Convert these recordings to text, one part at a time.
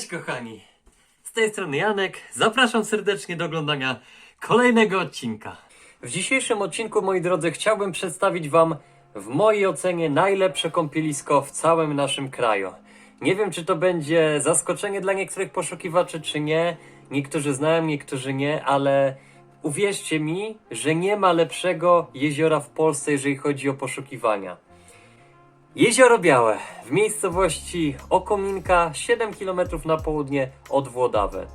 Cześć kochani, z tej strony Janek, zapraszam serdecznie do oglądania kolejnego odcinka. W dzisiejszym odcinku, moi drodzy, chciałbym przedstawić Wam w mojej ocenie najlepsze kąpielisko w całym naszym kraju. Nie wiem, czy to będzie zaskoczenie dla niektórych poszukiwaczy, czy nie. Niektórzy znają, niektórzy nie, ale uwierzcie mi, że nie ma lepszego jeziora w Polsce, jeżeli chodzi o poszukiwania. Jezioro Białe w miejscowości Okominka, 7 km na południe od Włodawy.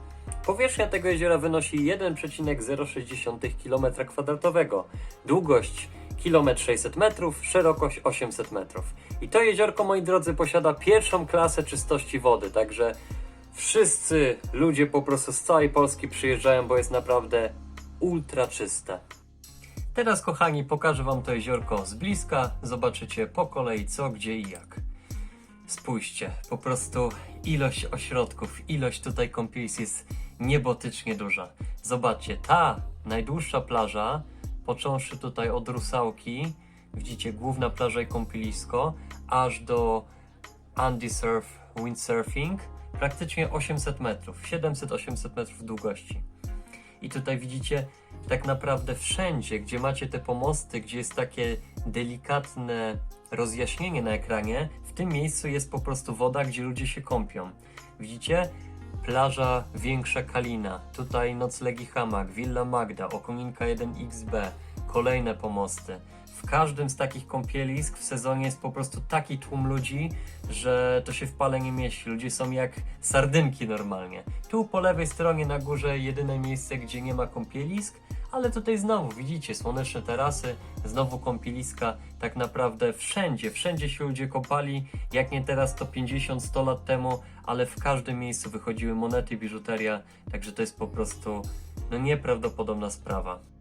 Powierzchnia tego jeziora wynosi 1,060 km2, długość 1600 metrów, szerokość 800 metrów. I to jeziorko, moi drodzy, posiada pierwszą klasę czystości wody, także wszyscy ludzie po prostu z całej Polski przyjeżdżają, bo jest naprawdę ultra czyste. Teraz, kochani, pokażę Wam to jeziorko z bliska. Zobaczycie po kolei co, gdzie i jak. Spójrzcie, po prostu ilość ośrodków, ilość tutaj kąpielisk jest niebotycznie duża. Zobaczcie, ta najdłuższa plaża, począwszy tutaj od Rusałki, widzicie główna plaża i kąpielisko, aż do Andy Surf Windsurfing, praktycznie 800 metrów, 700-800 metrów długości. I tutaj widzicie tak naprawdę wszędzie, gdzie macie te pomosty, gdzie jest takie delikatne rozjaśnienie na ekranie, w tym miejscu jest po prostu woda, gdzie ludzie się kąpią. Widzicie? Plaża Większa Kalina, tutaj noclegi Hamak, Villa Magda, Okominka 1XB, kolejne pomosty. W każdym z takich kąpielisk w sezonie jest po prostu taki tłum ludzi, że to się w pale nie mieści. Ludzie są jak sardynki normalnie. Tu po lewej stronie na górze jedyne miejsce, gdzie nie ma kąpielisk, ale tutaj znowu widzicie słoneczne tarasy, znowu kąpieliska, tak naprawdę wszędzie, wszędzie się ludzie kąpali, jak nie teraz to 50-100 lat temu, ale w każdym miejscu wychodziły monety, biżuteria, także to jest po prostu no nieprawdopodobna sprawa.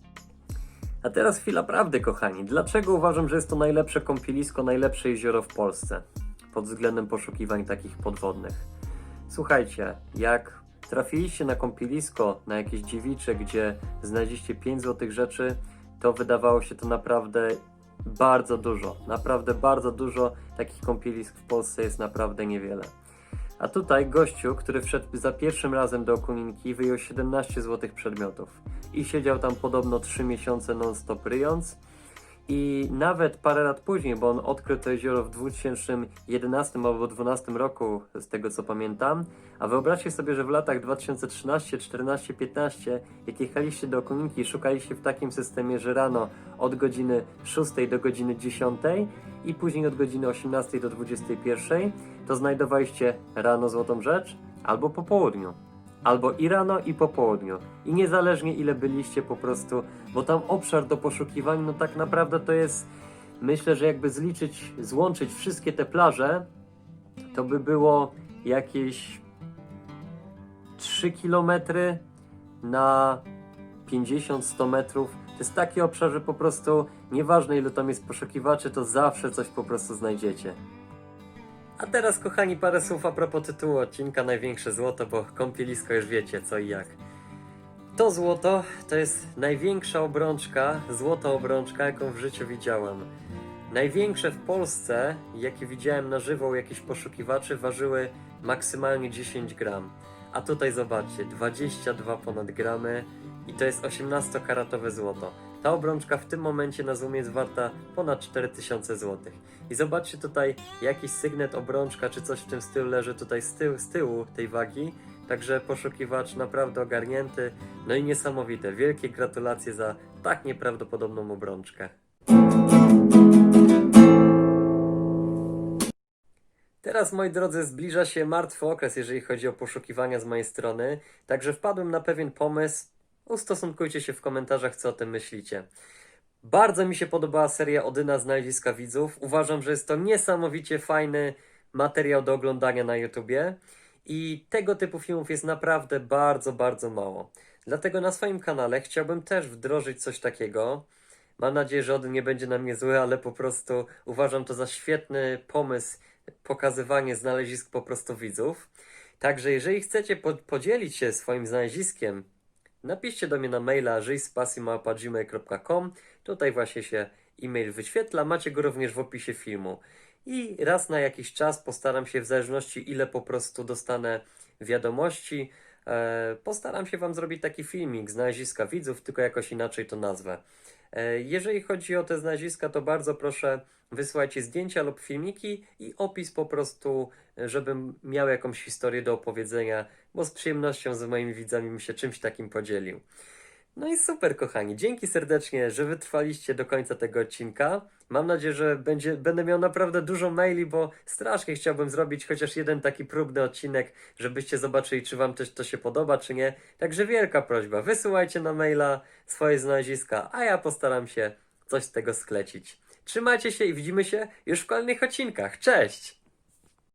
A teraz chwila prawdy, kochani. Dlaczego uważam, że jest to najlepsze kąpielisko, najlepsze jezioro w Polsce pod względem poszukiwań takich podwodnych? Słuchajcie, jak trafiliście na kąpielisko, na jakieś dziewicze, gdzie znaleźliście 5 złotych rzeczy, to wydawało się to naprawdę bardzo dużo. Naprawdę bardzo dużo takich kąpielisk w Polsce jest naprawdę niewiele. A tutaj gościu, który wszedł za pierwszym razem do Okuninki, wyjął 17 złotych przedmiotów. I siedział tam podobno 3 miesiące non-stop ryjąc. I nawet parę lat później, bo on odkrył to jezioro w 2011 albo 2012 roku, z tego co pamiętam. A wyobraźcie sobie, że w latach 2013, 14, 15, jak jechaliście do Okuninki i szukaliście w takim systemie, że rano od godziny 6 do godziny 10 i później od godziny 18 do 21, to znajdowaliście rano złotą rzecz albo po południu. Albo i rano, i po południu. I niezależnie ile byliście po prostu, bo tam obszar do poszukiwań, no tak naprawdę to jest, myślę, że jakby zliczyć, złączyć wszystkie te plaże, to by było jakieś 3 km na 50-100 metrów. To jest taki obszar, że po prostu nieważne ilu tam jest poszukiwaczy, to zawsze coś po prostu znajdziecie. A teraz, kochani, parę słów a propos tytułu odcinka Największe Złoto, bo kąpielisko już wiecie co i jak. To złoto to jest największa obrączka, złota obrączka, jaką w życiu widziałem. Największe w Polsce, jakie widziałem na żywo u jakichś poszukiwaczy, ważyły maksymalnie 10 gram. A tutaj zobaczcie, 22 ponad gramy i to jest 18-karatowe złoto. Ta obrączka w tym momencie na Zoomie jest warta ponad 4000 zł. I zobaczcie tutaj jakiś sygnet, obrączka czy coś w tym stylu leży tutaj z, tyłu, z tyłu tej wagi. Także poszukiwacz naprawdę ogarnięty. No i niesamowite. Wielkie gratulacje za tak nieprawdopodobną obrączkę. Teraz, moi drodzy, zbliża się martwy okres, jeżeli chodzi o poszukiwania z mojej strony. Także wpadłem na pewien pomysł. Ustosunkujcie się w komentarzach, co o tym myślicie. Bardzo mi się podobała seria Odyna Znaleziska Widzów. Uważam, że jest to niesamowicie fajny materiał do oglądania na YouTubie. I tego typu filmów jest naprawdę bardzo, bardzo mało. Dlatego na swoim kanale chciałbym też wdrożyć coś takiego. Mam nadzieję, że Odyn nie będzie na mnie zły, ale po prostu uważam to za świetny pomysł pokazywanie znalezisk po prostu widzów. Także jeżeli chcecie po- podzielić się swoim znaleziskiem, napiszcie do mnie na maila żyjspasji.gmail.com Tutaj właśnie się e-mail wyświetla, macie go również w opisie filmu. i raz na jakiś czas postaram się, w zależności ile po prostu dostanę wiadomości, e, postaram się Wam zrobić taki filmik znaleziska widzów, tylko jakoś inaczej to nazwę. E, Jeżeli chodzi o te znaleziska, to bardzo proszę wysyłajcie zdjęcia lub filmiki i opis po prostu, e, żebym miał jakąś historię do opowiedzenia, bo z przyjemnością z moimi widzami bym się czymś takim podzielił. No i super, kochani. Dzięki serdecznie, że wytrwaliście do końca tego odcinka. Mam nadzieję, że będzie, będę miał naprawdę dużo maili, bo strasznie chciałbym zrobić chociaż jeden taki próbny odcinek, żebyście zobaczyli, czy Wam też to się podoba, czy nie. Także wielka prośba, wysyłajcie na maila swoje znaleziska, a ja postaram się coś z tego sklecić. Trzymajcie się i widzimy się już w kolejnych odcinkach. Cześć!